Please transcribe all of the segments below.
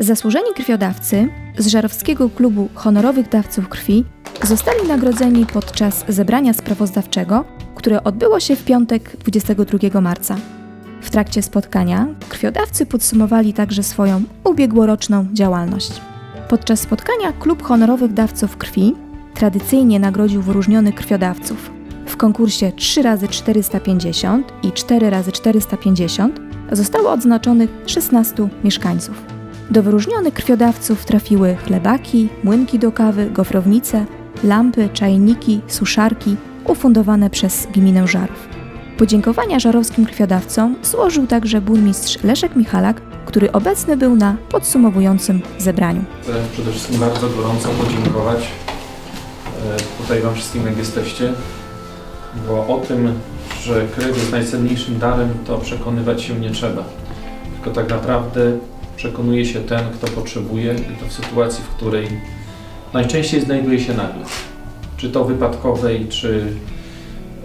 Zasłużeni krwiodawcy z Żarowskiego Klubu Honorowych Dawców Krwi zostali nagrodzeni podczas zebrania sprawozdawczego, które odbyło się w piątek 22 marca. W trakcie spotkania krwiodawcy podsumowali także swoją ubiegłoroczną działalność. Podczas spotkania Klub Honorowych Dawców Krwi tradycyjnie nagrodził wyróżnionych krwiodawców. W konkursie 3 razy 450 i 4 razy 450 zostało odznaczonych 16 mieszkańców. Do wyróżnionych krwiodawców trafiły chlebaki, młynki do kawy, gofrownice, lampy, czajniki, suszarki ufundowane przez gminę Żarów. Podziękowania żarowskim krwiodawcom złożył także burmistrz Leszek Michalak, który obecny był na podsumowującym zebraniu. Chcę przede wszystkim bardzo gorąco podziękować e, tutaj Wam wszystkim, jak jesteście, bo o tym, że krew jest najcenniejszym darem, to przekonywać się nie trzeba. Tylko tak naprawdę przekonuje się ten, kto potrzebuje i to w sytuacji, w której najczęściej znajduje się nagle. Czy to wypadkowej, czy,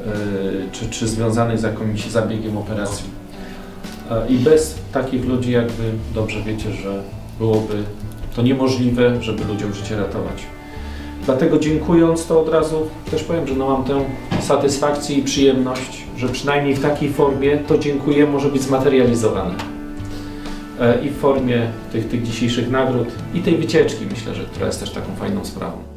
e, czy, czy związanej z jakimś zabiegiem operacji. E, I bez takich ludzi, jakby dobrze wiecie, że byłoby to niemożliwe, żeby ludziom życie ratować. Dlatego dziękując, to od razu też powiem, że no mam tę satysfakcję i przyjemność, że przynajmniej w takiej formie to dziękuję może być zmaterializowane. E, I w formie tych, tych dzisiejszych nagród i tej wycieczki myślę, że która jest też taką fajną sprawą.